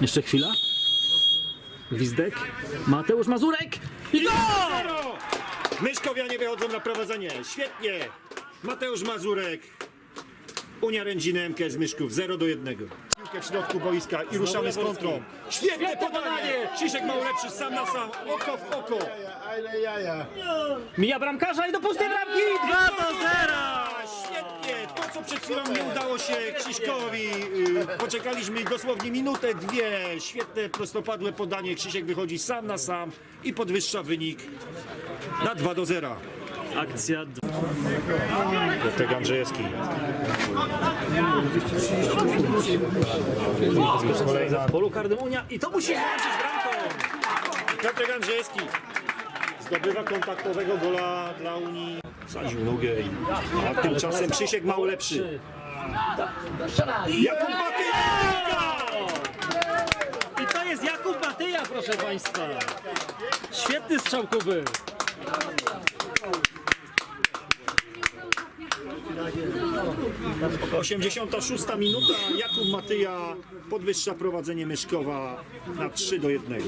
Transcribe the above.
Jeszcze chwila. Gwizdek. Mateusz Mazurek. I gol! Myszkowianie wychodzą na prowadzenie. Świetnie. Mateusz Mazurek. Unia Rędziny MK z Myszków 0 do 1. Piłkę w środku boiska i ruszamy z kontrą. Świetne podanie! Krzysiek ma sam na sam. Oko w oko. Mija bramkarza i do pustej bramki. Co przed chwilą nie udało się Krzyśkowi, y, poczekaliśmy dosłownie minutę, dwie. Świetne, prostopadłe podanie. Krzysiek wychodzi sam na sam i podwyższa wynik na 2 do 0. Akcja Piotrek Andrzejewski. Kolejna. w polu karnym Unia i to musi zobaczyć bramką. Piotrek Andrzejewski zdobywa kontaktowego gola dla Unii. Sadził nogę i... A tymczasem Krzysiek ma lepszy. Jakub Batyjka! I to jest Jakub Matyja, proszę Państwa. Świetny strzał Kuby. To 86 minuta. Jakub Matyja podwyższa prowadzenie Myszkowa na 3 do 1.